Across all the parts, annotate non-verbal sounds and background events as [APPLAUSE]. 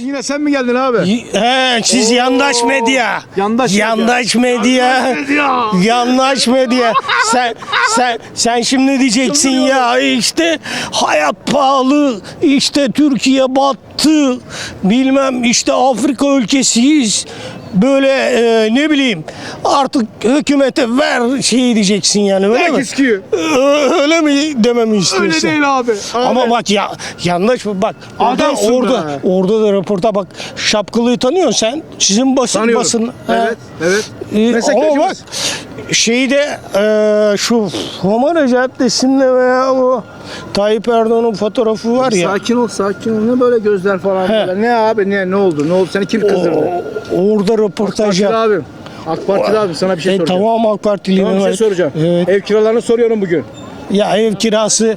Yine sen mi geldin abi? He, siz yandaş medya. yandaş medya. yandaş medya. yandaş medya. sen sen sen şimdi diyeceksin ya işte hayat pahalı. işte Türkiye battı. Bilmem işte Afrika ülkesiyiz. Böyle e, ne bileyim artık hükümete ver şey diyeceksin yani öyle Bırak mi? Ö- Öyle mi dememi istiyorsun? Öyle değil abi. Ama Abi. bak ya yanlış mı bak orada Adamsın orada be. orada da raporta bak şapkalıyı tanıyorsun sen sizin basın Tanıyorum. basın Evet, evet. Ee, ama bak şeyde e, şu Homara Caddesi'nde veya o Tayyip Erdoğan'ın fotoğrafı var ya Sakin ol, sakin ol. Ne böyle gözler falan He. böyle. Ne abi ne ne oldu? Ne oldu? Seni kim kızdırdı? o- orada röportaj yap. abim. AK Partili abim sana bir şey E, soracağım. tamam AK Partiliyim. Tamam bir şey soracağım. Evet. Ev kiralarını soruyorum bugün. Ya ev kirası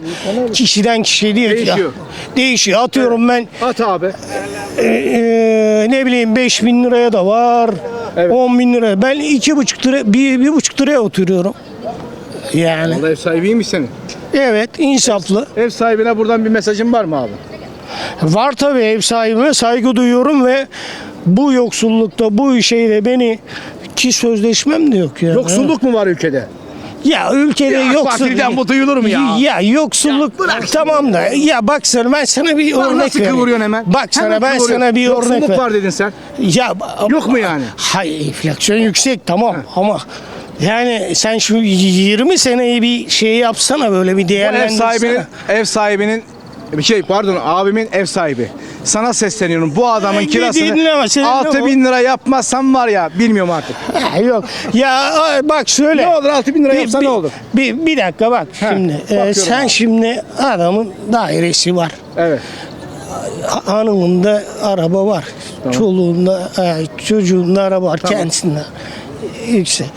kişiden kişiye değil. Değişiyor. Değişiyor. Atıyorum ben At abi. Ee, ne bileyim 5 bin liraya da var. Evet. 10 bin liraya. Ben iki buçuk lira, bir, bir buçuk liraya oturuyorum. Yani Allah ev sahibiymiş senin. evet insaflı. Ev sahibine buradan bir mesajın var mı abi? Var tabii ev sahibime saygı duyuyorum ve bu yoksullukta bu şeyde beni ki sözleşmem de yok yani. Yoksulluk mu var ülkede? Ya ülkede Ya AK yoksulluk. Partili'den bu duyulur mu ya? Ya yoksulluk tamam da ya bak sana ben sana bir Bak örnek nasıl vereyim. kıvırıyorsun hemen? Bak sana Hemen ben kıvırıyorsun. sana bir örnek Yoksulluk var dedin sen. Ya Yok mu yani? Hayır enflasyon yüksek tamam ama yani sen şu 20 seneyi bir şey yapsana böyle bir Bu ev değerlendirsene. sahibinin ev sahibinin bir şey pardon abimin ev sahibi. Sana sesleniyorum. Bu adamın Ay, kirasını dinleme, sen 6 ne bin lira yapmazsam var ya bilmiyorum artık. Ha, [LAUGHS] yok. Ya bak şöyle. Ne olur 6 bin lira yapsa bir, ne olur? Bir, bir dakika bak şimdi. Ee, bakıyorum sen abi. şimdi adamın dairesi var. Evet. Ha- Hanımında araba var. Çoluğunda, e, çocuğunda araba var. Kendisinde. Yüksek.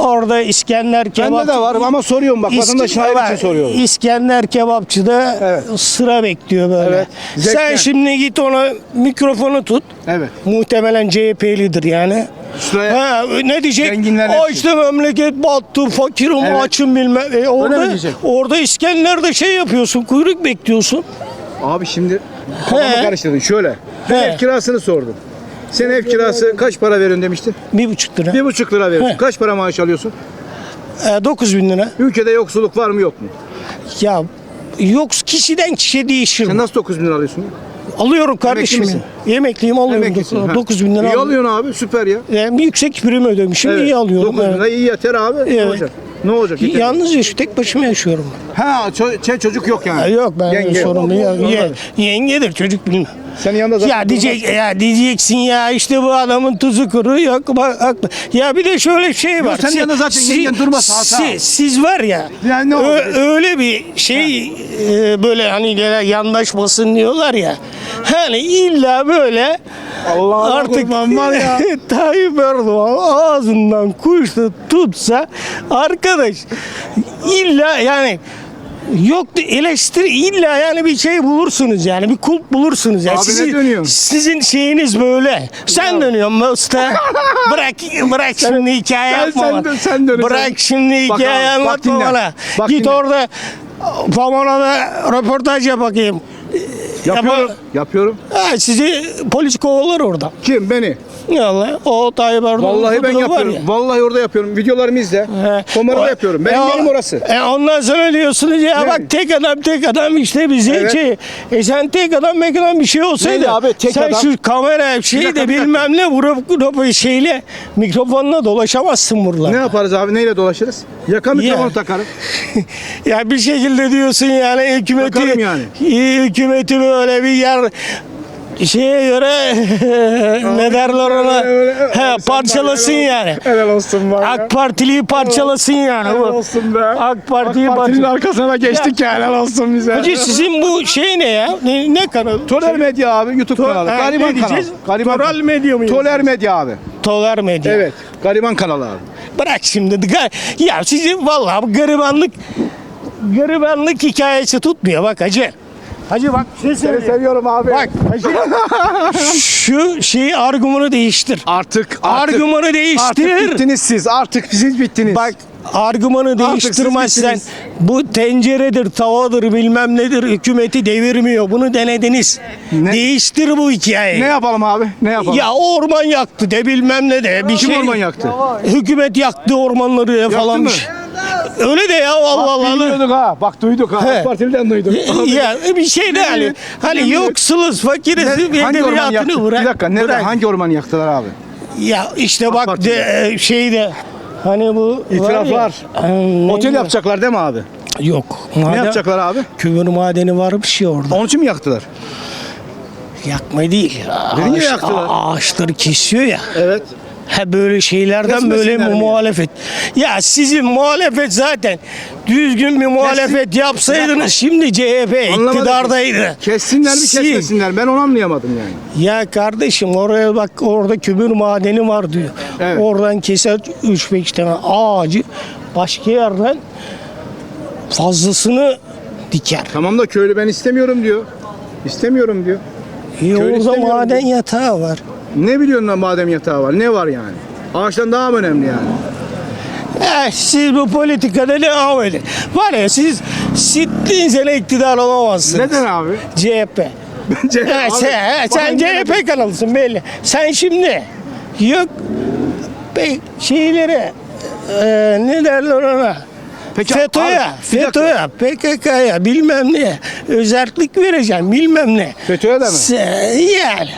Orada İskender kebap. Bende de var ama soruyorum bak vatandaşın hayır için soruyorum. İskender kebapçıda Evet. sıra bekliyor böyle. Evet. Sen şimdi git ona mikrofonu tut. Evet. Muhtemelen CHP'lidir yani. Şuraya Ha, ne diyecek? Zenginler hepsi. işte memleket battı, fakirim, Evet. açım bilmem. E orada, diyecek? orada İskender'de şey yapıyorsun, kuyruk bekliyorsun. Abi şimdi kafamı He. karıştırdın şöyle. Ben He. ev kirasını sordum. Sen ev kirası kaç para veriyorsun demiştin? Bir buçuk lira. Bir buçuk lira veriyorsun. He. Kaç para maaş alıyorsun? E, dokuz bin lira. Ülkede yoksulluk var mı yok mu? Ya yok kişiden kişiye değişir. Sen nasıl 9 bin lira alıyorsun? Alıyorum kardeşim. misin? Yemekliyim alıyorum. Emeklisin, ha. 9 bin lira İyi alıyorum. alıyorsun abi süper ya. Yani bir yüksek prim ödemişim iyi alıyorum. 9 bin evet. lira iyi yeter abi. Ne Evet. olacak? Ne olacak? Yeter. Yalnız yaşıyor, tek başıma yaşıyorum. Ha ço- şey, çocuk yok yani. Ya yok ben Yenge. sorun değil. Anladım. Ye, yengedir çocuk bilmem. Senin yanında zaten Ya diyecek ya diyeceksin ya işte bu adamın tuzu kuru yok bak haklı. Ya bir de şöyle bir şey var. senin yanında zaten yengen durmasa hata. Siz, siz var ya. Yani ne ö- öyle bir şey e, böyle hani gene yandaş basın diyorlar ya. Hani illa böyle Allah'ına artık kurban var ya. [LAUGHS] Tayyip Erdoğan ağzından kuşla tutsa arkadaş illa yani Yok eleştiri illa yani bir şey bulursunuz yani bir kulp bulursunuz yani. Abi ne sizin, dönüyorsun? sizin şeyiniz böyle. Sen dönüyorsun mu usta? [LAUGHS] bırak bırak şimdi hikaye sen- yapma sen bana. dön- sen döneceksin. Bırak şimdi hikaye bak anlatma dinle. bana. Bak Git dinle. orada Pamona'da röportaj yap bakayım. Yapıyorum. Yapa- Yapıyorum. Ha, sizi polis kovalar orada. Kim? Beni. Vallahi o Tayyip Erdoğan Vallahi ben yapıyorum. Vallahi orada yapıyorum. Videolarımı izle. O- yapıyorum. Benim e, yerim orası. E ondan sonra diyorsunuz ya Ne? bak tek adam tek adam işte bize Evet. şey. E sen tek adam mek adam bir şey olsaydı. Neydi abi, tek sen adam? şu kamera şeyi de bilmem ne vurup şeyle mikrofonla dolaşamazsın buralar. Ne yaparız abi? Neyle dolaşırız? Yaka mikrofonu Ya. takarım. [LAUGHS] ya bir şekilde diyorsun yani hükümeti yani. hükümeti böyle bir yer şeye göre [LAUGHS] ne derler ona he, parçalasın yani. Helal olsun var. AK Partili'yi parçalasın yani. Helal olsun be. AK Parti'yi AK Parti'nin parça- arkasına da geçtik ya. Helal olsun bize. Hacı sizin bu şey ne ya? Ne, ne kanalı? Toler Medya abi YouTube kanalı. Gariban ne kanal. diyeceğiz? Gariban Toral Medya mı? Toler Medya abi. Toler Medya. Evet. Gariban kanalı abi. Bırak şimdi. Ya sizin vallahi bu garibanlık garibanlık hikayesi tutmuyor bak hacı. Hacı bak bir şey söyleyeyim. seviyorum abi. Bak hacı [LAUGHS] şu şeyi argümanı değiştir. Artık artık Argümanı değiştir. artık bittiniz siz. Artık siz bittiniz. Bak argümanı değiştirmezsen bittiniz. bu tenceredir, tavadır bilmem nedir hükümeti devirmiyor. Bunu denediniz. Ne? Değiştir bu hikayeyi. Ne yapalım abi? Ne yapalım? Ya orman yaktı de bilmem ne de bir Kim şey. orman yaktı? Hükümet yaktı ormanları de falan. mı? bir şey. Öyle de ya Allah Allah. Duyduk ha. Bak duyduk ha. He. AK Partili'den duyduk. Ya bir şey de hani, hani yoksuluz, fakiriz, ne- hangi orman yaktı? bırak. Bir dakika. Nerede? bırak. Hangi ormanı yaktılar abi? Ya işte AK bak de, e, şeyde hani bu İtiraf ya, e, ne Otel diyor? yapacaklar değil mi abi? Yok. Ne Maden, yapacaklar abi? Kömür madeni var bir şey orada. Onun için mi yaktılar? Yakma değil. Ağaç- yaktılar? Ağaçları kesiyor ya. Evet. Ha böyle şeylerden böyle mi? muhalefet. Ya sizin muhalefet zaten düzgün bir muhalefet yapsaydınız şimdi CHP Anlamadım. iktidardaydı. Kessinler mi Siz- kesmesinler? Ben onu anlayamadım yani. Ya kardeşim oraya bak orada kömür madeni var diyor. Evet. Oradan keser 3-5 tane ağacı başka yerden fazlasını diker. Tamam da köylü ben istemiyorum diyor. İstemiyorum diyor. E Köylü orada maden diyor. yatağı var. Ne biliyorsun lan madem yatağı var? Ne var yani? Ağaçtan daha mı önemli yani? Eh, siz bu politikada devam edin. Var ya siz sittin sene iktidar olamazsınız. Neden abi? CHP. Bence Ha, sen, sen CHP kanalısın belli. Sen şimdi yok be, şeylere e, ne derler ona? Peki, FETÖ'ye, abi, bir dakika. FETÖ'ye, PKK'ya bilmem ne özellik vereceğim bilmem ne. FETÖ'ye de mi? Se- yani.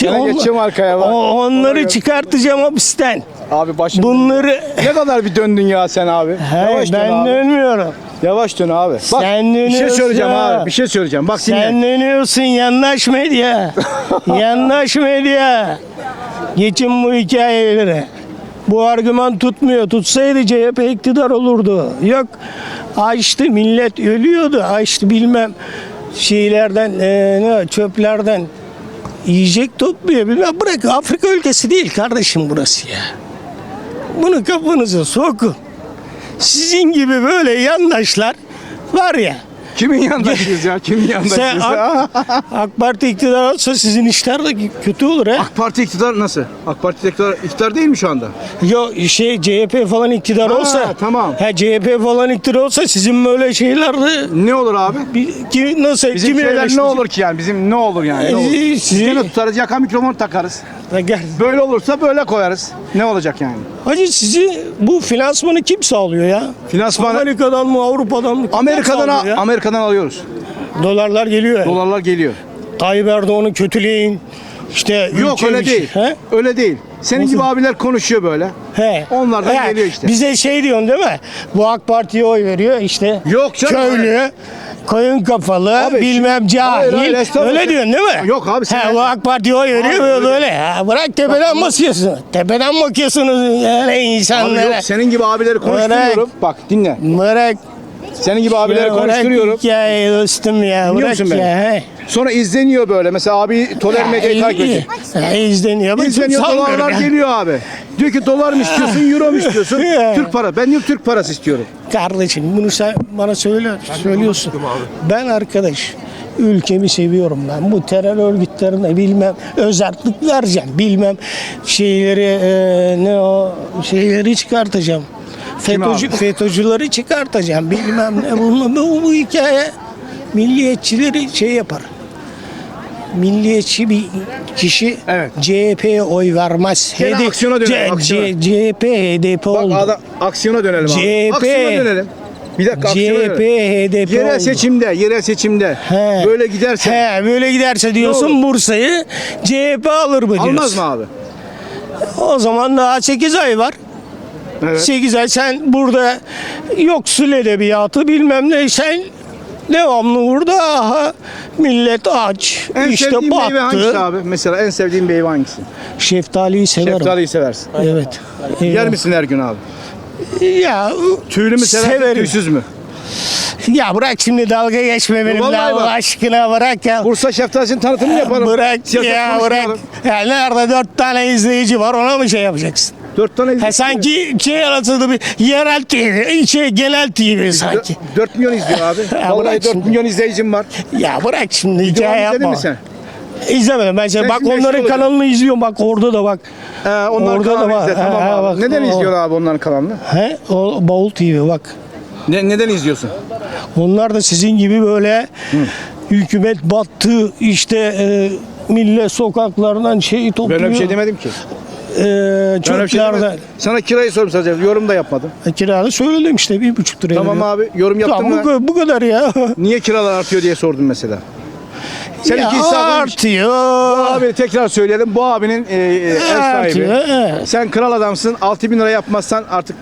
Gene On- geçeceğim arkaya bak. o- Ona onları göre. çıkartacağım hapisten. Abi başım. Bunları Ne kadar bir döndün ya sen abi? He, Yavaş ben abi. dönmüyorum. Yavaş dön abi. Bak Sen bir şey söyleyeceğim abi. Bir şey söyleyeceğim. Bak dinle. Sen dönüyorsun yandaş medya. [LAUGHS] yandaş medya. Geçin bu hikayeleri. Bu argüman tutmuyor. Tutsaydı CHP iktidar olurdu. Yok açtı millet ölüyordu. Açtı bilmem şeylerden e, ne çöplerden yiyecek topluyor bilmem. Bırak Afrika ülkesi değil kardeşim burası ya. Bunu kafanıza sokun. Sizin gibi böyle yandaşlar var ya. Kimin yandaşıyız ya? Kimin Sen yandaşıyız? AK, [LAUGHS] AK Parti iktidar olsa sizin işler de kötü olur ha. AK Parti iktidar nasıl? AK Parti iktidar, iktidar değil mi şu anda? Yo şey CHP falan iktidar Ha, olsa tamam. Ha CHP falan iktidar olsa sizin böyle şeylerde Ne olur abi? bir, kim, nasıl Bizim kimi şeyler ne olur ki yani? Bizim ne olur yani? Ne olur? Ee, sizi- tutarız, yaka mikrofon takarız. Ha, gel. Böyle olursa böyle koyarız. Ne olacak yani? Hacı sizi bu finansmanı kim sağlıyor ya? Finansmanı Amerika'dan mı Avrupa'dan mı? Kim Amerika'dan sağlıyor ya? Amerika'dan alıyoruz. Dolarlar geliyor. ya. Dolarlar geliyor. Tayyip Erdoğan'ı kötüleyin. İşte Yok ülke- öyle değil. He? Öyle değil. Senin Nasıl? gibi abiler konuşuyor böyle. He. Onlardan He. geliyor işte. Bize şey diyorsun değil mi? Bu AK Parti'ye oy veriyor işte. Yok canım, Köylü, koyun kafalı, Abi, bilmem cahil. Hayır, hayır, estağfurullah. öyle diyorsun değil mi? Yok abi, sen- He, bu AK Parti'ye oy veriyor böyle. öyle- böyle. Ha, bırak tepeden bakıyorsun. Tepeden bakıyorsunuz yani Abi insanlara. yok senin gibi abileri konuşturuyorum. Bak dinle. Bırak. Senin gibi abileri ya, konuşturuyorum. hikayeyi dostum ya. Dinliyor Bırak musun beni? ya. he. Sonra izleniyor böyle. Mesela abi Toler Medya'yı takip ediyor. Ha, izleniyor. Dolarlar sanmıyorum ya. geliyor abi. Diyor ki dolar mı istiyorsun, euro mu istiyorsun? Ya. [LAUGHS] Türk para. Ben diyorum Türk parası istiyorum. Kardeşim bunu sen bana söyle, söylüyorsun. Ben arkadaş ülkemi seviyorum ben. Bu terör örgütlerine bilmem özellik vereceğim. Bilmem şeyleri e, ne o şeyleri çıkartacağım. FETÖ'cü? FETÖ'cüleri çıkartacağım. Bilmem ne bu, bu, bu hikaye milliyetçileri şey yapar. Milliyetçi bir kişi Evet. CHP'ye oy vermez. Gene aksiyona dönelim, aksiyona. CHP HDP Bak oldu. adam, aksiyona dönelim abi. CHP. Aksiyona dönelim. Bir dakika aksiyona CHP dönelim. HDP Yerel oldu. seçimde, yerel seçimde He. böyle giderse He, böyle giderse diyorsun? Bursa'yı CHP alır mı diyorsun? almaz mı abi? O zaman daha 8 ay var. Evet. 8 ay sen burada yoksul edebiyatı bilmem ne sen devamlı burada aha, millet aç En işte sevdiğin meyve hangisi battı. abi? Mesela en sevdiğin meyve hangisi? Şeftaliyi severim. Şeftaliyi seversin. Evet. Yer misin her gün abi? Ya Tüylü mü seversin, Severim. tüysüz mü? ya bırak şimdi dalga geçme benimle vallahi Allah aşkına bırak ya. Bursa şeftalisinin tanıtımını [LAUGHS] yapalım. Bırak Siyaset ya bırak. Ya nerede dört tane izleyici var ona mı şey yapacaksın? Dört tane Ha, sanki şey arasında bir yerel TV, şey genel TV sanki. 4 milyon izliyor abi. [LAUGHS] Ya Vallahi bırak 4 şimdi. milyon izleyicim var. Ya bırak şimdi hikaye izledin yapma. mi sen? İzlemedim ben. Sen bak şimdi onların eşli kanalını izliyorum bak orada da bak. Ee, onlar Orada da kanalını var. izle, tamam ha, abi. bak, Neden o- izliyorsun abi onların kanalını? He? O Bavul TV bak. Ne, neden izliyorsun? Onlar da sizin gibi böyle hükümet battı işte e, millet sokaklardan şey Ben topluyor. öyle bir şey demedim ki. E, öyle bir şey çöplerden. demedim. Sana kirayı sorum sadece. Yorum da yapmadım. E, kirada söyledim işte bir buçuk liraya. Tamam veriyor. abi. Yorum yaptın Tamam, mı? bu, bu kadar ya. [LAUGHS] Niye kiralar artıyor diye sordum mesela. Sen ya iki insafın- Bu artıyor. abi tekrar söyleyelim. Bu abinin e, e, ev sahibi. Artıyor. he. Sen kral adamsın. 6000 bin lira yapmazsan artık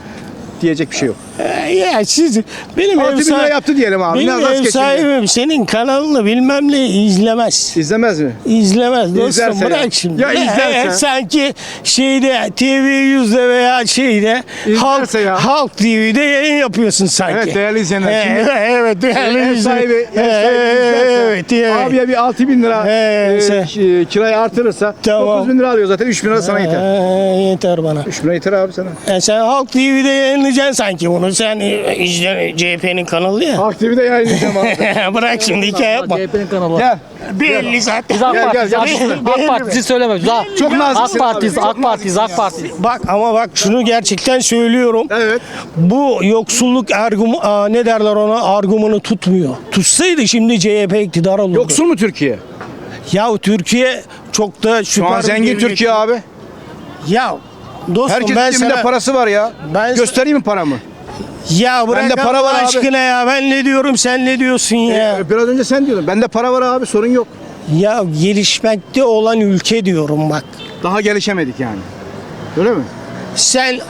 diyecek bir şey yok. E, Ya siz benim 6000 ev bin lira sahibi- yaptı diyelim abi. Benim Biraz az ev diye. sahibim senin kanalını bilmem ne izlemez. İzlemez mi? İzlemez dostum İzlerse bırak ya. şimdi. Ya izlerse? E, sanki şeyde TV yüzde veya şeyde halk, ya. halk TV'de yayın yapıyorsun sanki. Evet, değerli izleyenler, E, şimdi- [LAUGHS] evet değerli ev sahibi, ev sahibi E, izlerse, evet, evet. abiye bir 6000 bin lira He, e, kirayı artırırsa Tamam. 9000 bin lira alıyor zaten 3000 lira sana yeter. E, yeter bana. 3000 lira yeter abi sana. E, sen Halk TV'de yayınlayacaksın sanki bunu. Sen e, izle CHP'nin kanalı ya. Halk TV'de yayınlayacağım abi. [LAUGHS] Bırak şimdi hikaye yapma. CHP'nin kanalı. Gel. Belli zaten. Biz AK Parti'yiz. AK, AK Partisi söyleme. Biz AK- Çok naziksin AK Parti'yiz. AK Parti'yiz. AK Parti'yiz. Bak ama bak şunu gerçekten söylüyorum. Evet. Bu yoksulluk argum aa, ne derler ona argümanı tutmuyor. Tutsaydı şimdi CHP iktidar olurdu. Yoksul mu Türkiye? Ya Türkiye çok da süper. Şu an bir zengin devlet. Türkiye abi. Ya dostum Herkesin ben cebinde sana parası var ya. Ben- Göstereyim mi paramı? ya bırak Bende para var abi. aşkına ya ben ne diyorum sen ne diyorsun ya? Ee, biraz önce sen diyordun. Bende para var abi sorun yok. Ya gelişmekte olan ülke diyorum bak. Daha gelişemedik yani. Öyle mi? Sen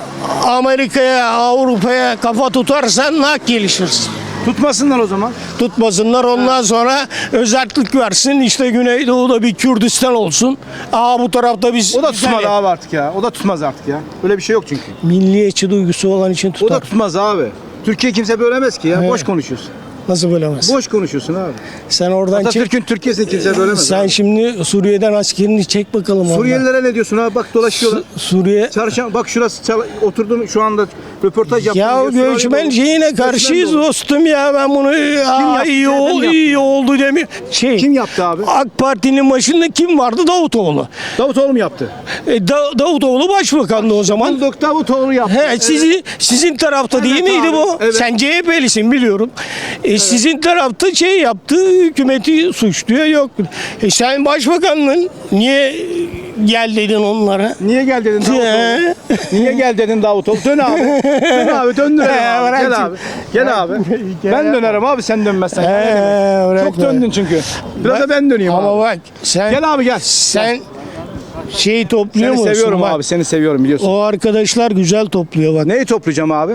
Amerika'ya, Avrupa'ya kafa tutarsan nak gelişirsin. Tutmasınlar o zaman. Tutmasınlar ondan sonra özellik versin. İşte Güneydoğu'da bir Kürdistan olsun. Aa bu tarafta biz O da güzel- tutmaz abi artık ya. O da tutmaz artık ya. Öyle bir şey yok çünkü. Milliyetçi duygusu olan için O da tutar. tutmaz abi. Türkiye kimse bölemez ki ya. Boş konuşuyorsun. Nasıl bölemez? Boş konuşuyorsun abi. Sen oradan çık. Atatürk'ün Türkiye'sini kimse bölemez. Sen abi. şimdi Suriye'den askerini çek bakalım. Suriyelilere ne diyorsun abi? Bak dolaşıyorlar. Suriye Çarşamba bak şurası çal- oturdun şu anda röportaj yaptın. ya göçmen şeyine karşıyız dostum ya ben bunu aa, yaptı? iyi, ol, iyi oldu demiyor. Şey, Kim yaptı abi? AK Parti'nin başında kim vardı? Davutoğlu. Davutoğlu mu yaptı? E, Da- Davutoğlu başbakandı o zaman. Bulduk Davutoğlu yaptı. He, sizi sizin tarafta değil Evet miydi abi, bu? evet. Sen CHP'lisin biliyorum. E, Sizin tarafta şey yaptı, hükümeti suçluyor. Yok. E, sen başbakanlığın niye gel dedin onlara? Niye gel dedin Davutoğlu? Niye gel dedin Davutoğlu? Dön abi. Dön abi döndürelim abi. bırak Gel şimdi. abi. Gel abi. Gel [LAUGHS] Ben dönerim abi sen dönmezsen. He, Ne demek? bırak Çok döndün çünkü. Biraz da ben döneyim Ama abi. bak sen Gel abi gel. sen şeyi topluyor Seni musun? seviyorum Bak, abi. Seni seviyorum biliyorsun. O arkadaşlar güzel topluyor bak. Neyi toplayacağım abi?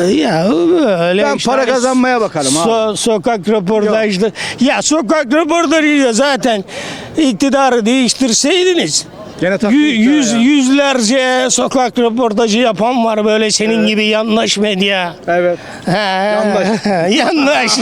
Ya böyle Ben para hani kazanmaya bakarım abi. so- sokak röportajları. Ya sokak röportajı zaten iktidarı değiştirseydiniz. Gene Yü- yüz, ya. yüzlerce sokak röportajı yapan var böyle senin gibi yandaş medya. Evet. yandaş. yandaş.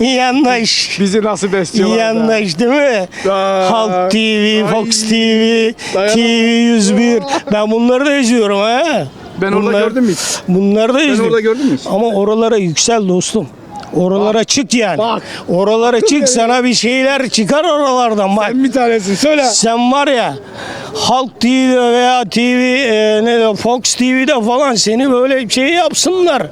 yandaş. Bizi nasıl besliyorlar? da. Yandaş değil mi? Ay. Halk TV, Fox TV. TV 101. Ben bunları da izliyorum ha. Ben orada gördüm mü hiç? Bunları da izliyorum. orada gördün mü hiç? Ama oralara yüksel dostum. Oralara çık yani. Bak. Oralara çık sana bir şeyler çıkar oralardan bak. Sen bir tanesin söyle. Sen var ya Halk TV'de veya TV e, ne de Fox TV'de falan seni böyle şey yapsınlar.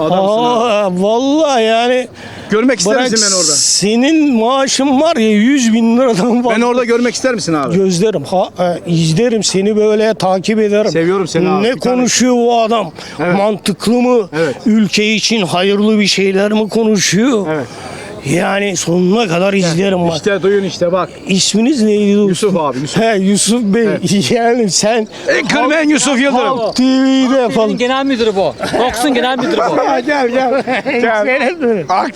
Adamsın abi. Aa, vallahi yani Görmek ister bırak misin beni orada? senin maaşın var ya 100 bin liradan fazla. Beni orada görmek ister misin abi? Gözlerim, ha, e, izlerim seni böyle takip ederim. Seviyorum seni abi, Ne bir tane. konuşuyor bu adam? Evet. Mantıklı mı? Evet. Ülke için hayırlı bir şeyler mi konuşuyor? Evet. Yani sonuna kadar izlerim bak. İşte duyun işte bak. İsminiz neydi dostum? Yusuf abi. Yusuf. He Yusuf Bey. [LAUGHS] Yani sen En kırmen Yusuf Yıldırım. Halk TV'de Senin falan. genel müdürü bu. Fox'un genel müdürü bu. [LAUGHS] gel gel gel. Ak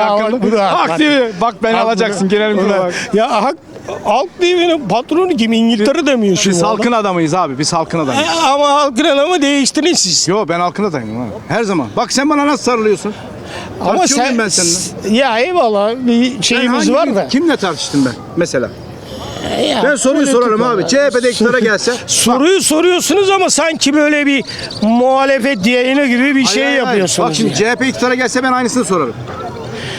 Al, bu da- Ak TV. Bak beni Al, alacaksın genel müdür bak. Ya Halk, Halk TV'nin patronu kim? İngiltere'de mi yaşıyor? Biz bu halkın adamıyız abi. Biz halkın adam? adamıyız. E, Ama halkın adamı değiştirin siz. Yo ben halkın adamıyım abi. Her zaman. Bak sen bana nasıl sarılıyorsun? Ama Tartışıyor sen muyum ben seninle? ya eyvallah bir şeyimiz hangi- var da. Kimle tartıştım ben mesela? Ya, Ben soruyu politik sorarım abi. olarak. CHP'de iktidara gelse. [LAUGHS] Soruyu soruyorsunuz ama sanki böyle bir muhalefet yayını gibi bir şey Hayır, hayır, hayır. yapıyorsunuz. Bak şimdi ya. CHP iktidara gelse ben aynısını sorarım.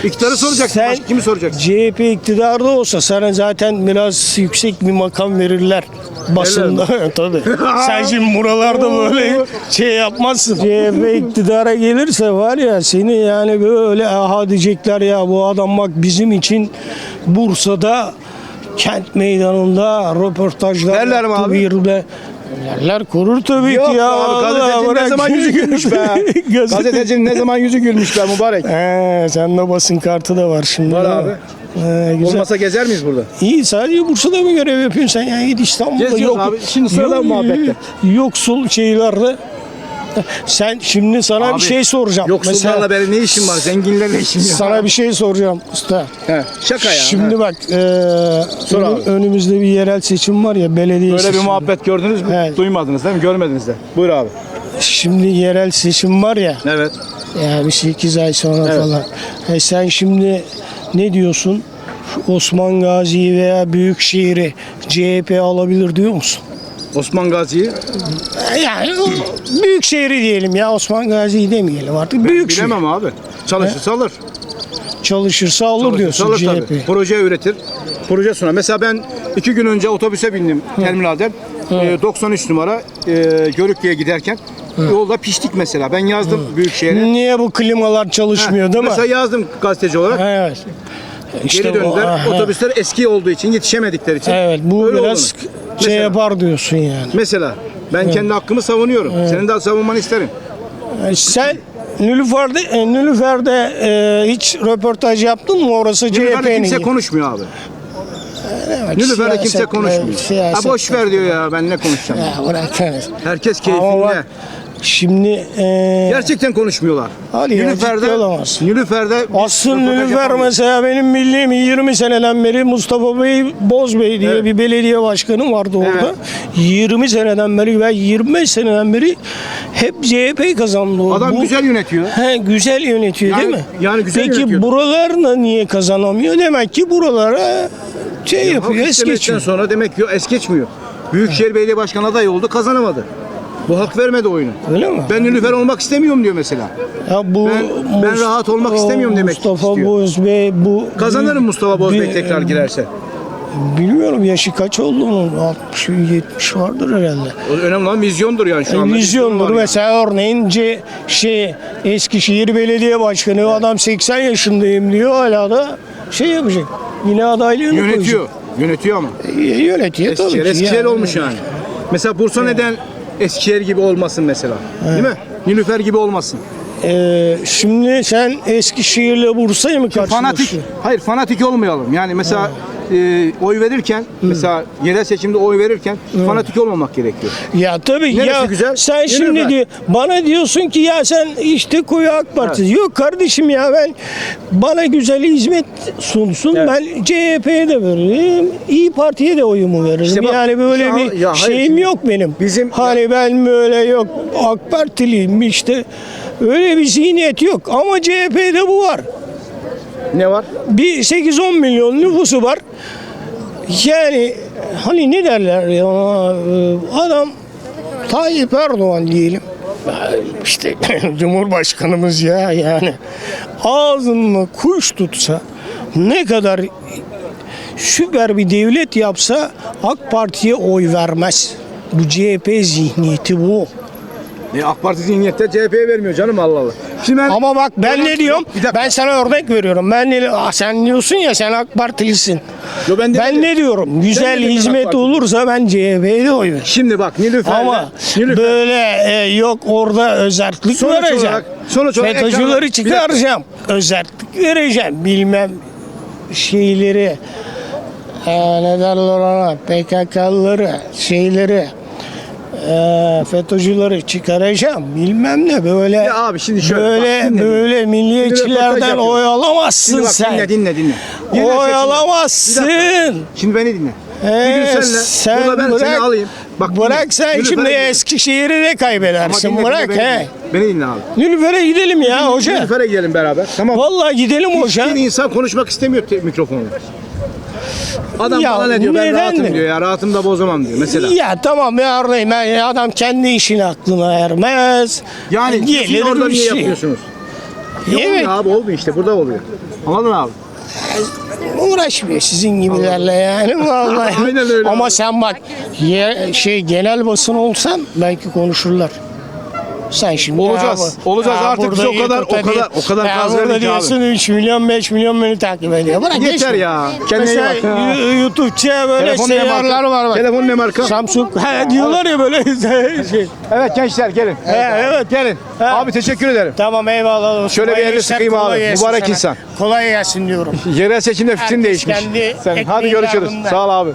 İktidarı soracaksın. Sen Başka kimi soracaksın? CHP iktidarda olsa sana zaten biraz yüksek bir makam verirler basında. [LAUGHS] Tabii. [LAUGHS] Sen şimdi buralarda böyle [LAUGHS] şey yapmazsın. CHP iktidara gelirse var ya seni yani böyle aha diyecekler ya bu adam bak bizim için Bursa'da kent meydanında röportajlar Derler mi yaptı abi? bir de Yerler korur tabii Yok ki ya. abi gazetecinin ne zaman yüzü gülmüş be. [LAUGHS] Gazete- gazetecinin ne zaman yüzü gülmüş be mübarek. He, sende basın kartı da var şimdi. Var abi. He, güzel. Olmasa gezer miyiz burada? İyi sadece Bursa'da mı görev yapıyorsun sen? Ya git İstanbul'da Geziyoruz yok. abi. Şimdi sırada yok- muhabbette. Yoksul şeylerde. [LAUGHS] Sen şimdi sana Abi, bir şey soracağım. Yoksullarla Mesela benim ne işim var? Zenginlerle işim yok. sana bir şey soracağım usta. He, şaka ya. Şimdi He. bak e, Sor önü- abi. önümüzde bir yerel seçim var ya belediye Böyle bir muhabbet gördünüz mü? Evet. Duymadınız değil mi? Görmediniz de. Buyur abi. Şimdi yerel seçim var ya. Evet. Ya bir 8 ay sonra Evet. falan. E sen şimdi ne diyorsun? Osman Gazi'yi veya Büyükşehir'i CHP alabilir diyor musun? Osman Gazi'yi Yani o Büyükşehir'i diyelim ya Osman Gazi'yi demeyelim artık. Büyükşehir. bilemem abi. Çalışırsa alır. Çalışırsa alır Çalışırsa diyorsun alır CHP. tabii. Proje üretir. Proje sunar. Mesela ben iki gün önce otobüse bindim terminalden. Ee, 93 numara e, Görükle'ye giderken. Yolda piştik mesela. Ben yazdım Büyükşehir'e. Niye bu klimalar çalışmıyor Heh, değil mi? Mesela yazdım gazeteci olarak. Evet. İşte Geri döndüler. aha. Otobüsler eski olduğu için yetişemedikleri için. Evet bu Öyle biraz olduğunu. şey Mesela- yapar diyorsun yani. Mesela ben kendi hakkımı savunuyorum. Senin de savunmanı isterim. E Sen Nülüfer'de, e, Nülüfer'de e, hiç röportaj yaptın mı? Orası Nilüfer'de CHP'nin. kimse konuşmuyor abi. Nilüfer'de kimse konuşmuyor. Ha boş ver diyor ya ben ne konuşacağım. Ya bırak. Herkes Ama keyfinde. bak, Şimdi e, Gerçekten konuşmuyorlar. Hadi ya, ciddi olamazsın. Nilüfer'de asıl yapamıyor. mesela benim bildiğim 20 seneden beri Mustafa Bey Bozbey diye Evet. bir belediye başkanı vardı orada. Evet. 20 seneden beri ve 25 seneden beri hep CHP kazandı. o. Adam Bu- güzel yönetiyor. He, güzel yönetiyor Yani- değil mi? yani güzel Peki yönetiyor. buralarla niye kazanamıyor? Demek ki buralara şey yapıyor, es geçiyor. sonra demek ki es geçmiyor. Büyükşehir Belediye Başkanı adayı oldu kazanamadı. Bu hak vermedi oyunu. Öyle mi? Ben Nilüfer olmak istemiyorum diyor mesela. Ya bu Ben- ben rahat olmak istemiyorum demek Mustafa istiyor. Bozbey bu Kazanırım Mustafa Bozbey tekrar girerse. Bilmiyorum yaşı kaç oldu onun? 60 70 vardır herhalde. O önemli olan vizyondur yani şu anda. Vizyondur mesela örneğin C, şey Eskişehir Belediye Başkanı adam 80 yaşındayım diyor hala da şey yapacak. Yine adaylığını yani. Yönetiyor. koyacak. Yönetiyor ama. E, Yönetiyor tabii Eskişehir, ki. Eskişehir yani. olmuş yani. Mesela Bursa neden Eskişehir gibi olmasın mesela? Değil mi? Nilüfer gibi olmasın. Ee, şimdi sen Eskişehir'le Bursa'yı mı karşılıyorsun? Fanatik. Hayır fanatik olmayalım. Yani mesela e, oy verirken mesela yerel seçimde oy verirken fanatik olmamak gerekiyor. Ya tabii Neresi ya güzel? sen Yeni şimdi ben. diyor, bana diyorsun ki ya sen işte koyu AK Parti. Yok kardeşim ya ben bana güzel hizmet sunsun. Evet. Ben CHP'ye de veririm. İyi Parti'ye de oyumu veririm. İşte bak, yani böyle ya- bir ya hayır, şeyim şimdi yok benim. bizim- hani ben böyle yok AK Partiliyim işte. Öyle bir zihniyet yok ama CHP'de bu var. Ne var? Bir 8-10 milyon nüfusu var. Yani hani ne derler ya adam Tayyip Erdoğan diyelim. işte [LAUGHS] Cumhurbaşkanımız ya yani ağzını kuş tutsa ne kadar süper bir devlet yapsa AK Parti'ye oy vermez. Bu CHP zihniyeti bu. E, AK Parti zihniyette CHP'ye vermiyor canım Allah Allah. Şimdi ben Ama bak ben ne diyorum? Bir dakika. Ben sana örnek veriyorum. Ben ne, sen diyorsun ya sen AK Partilisin. Yo, ben, Ben ne diyorum? Güzel dedin AK hizmet Parti. olursa ben CHP'ye oy veririm. Şimdi bak Nilüfer'de Ama Nilüfer, böyle e, yok orada özellik Sonuç vereceğim. olarak- sonuç olarak FETÖ'cüleri Bir çıkaracağım. Özellik vereceğim. Bilmem şeyleri e, ne derler ona PKK'lıları şeyleri e, FETÖ'cüleri çıkaracağım. Bilmem ne böyle Ya abi şimdi şöyle, böyle bak, dinle, böyle milliyetçilerden oy alamazsın Şimdi bak sen. dinle dinle dinle. Yerel Oy alamazsın. Şimdi beni dinle. Ee, senle burada ben seni alayım. Bak bırak dinle. sen Nilüfer'e şimdi. Eskişehir'i de kaybedersin. dinle, bırak dinle, he. dinle. Beni dinle abi. Nilüfer'e gidelim ya hoca. Nilüfer'e gidelim beraber. Tamam. Vallahi gidelim hoca. Hiçbir insan konuşmak istemiyor te- mikrofonla. Adam Ya bana ne diyor? Ben rahatım mi? diyor ya. Rahatım da bozamam diyor mesela. Ya tamam ya örneğin ben ya adam kendi işini aklına ermez. Yani gelir orada bir niye şey. yapıyorsunuz? Evet. Olmuyor abi olmuyor işte burada oluyor. Anladın abi? Uğraşmıyor sizin gibilerle yani vallahi. [LAUGHS] Aynen öyle Ama sen bak ye, şey genel basın olsan belki konuşurlar. Sen şimdi Olacağız. ya bu- Olacağız. ya Artık biz burada o kadar- YouTube'da o kadar- değil. o kadar Ya gaz burada verdik abi. diyorsun 3 milyon 5 milyon beni takip ediyor. Bırak Yeter geçme. ya. Kendine iyi Mesela bak. Yu- YouTube'ça böyle Telefon ne seyyarlar marka? var bak. Telefon ne marka? Samsung ha, diyorlar ya böyle [LAUGHS] şey. Evet gençler gelin. evet. Gelin. He. Abi teşekkür ederim. Tamam eyvallah olsun. Şöyle bir Hayırlı elini işler, sıkayım abi. kolay gelsin Mübarek insan. Kolay gelsin diyorum. Yerel seçimde fikrin Herkes değişmiş. kendi Sen hadi görüşürüz. ardında. Sağ ol abi.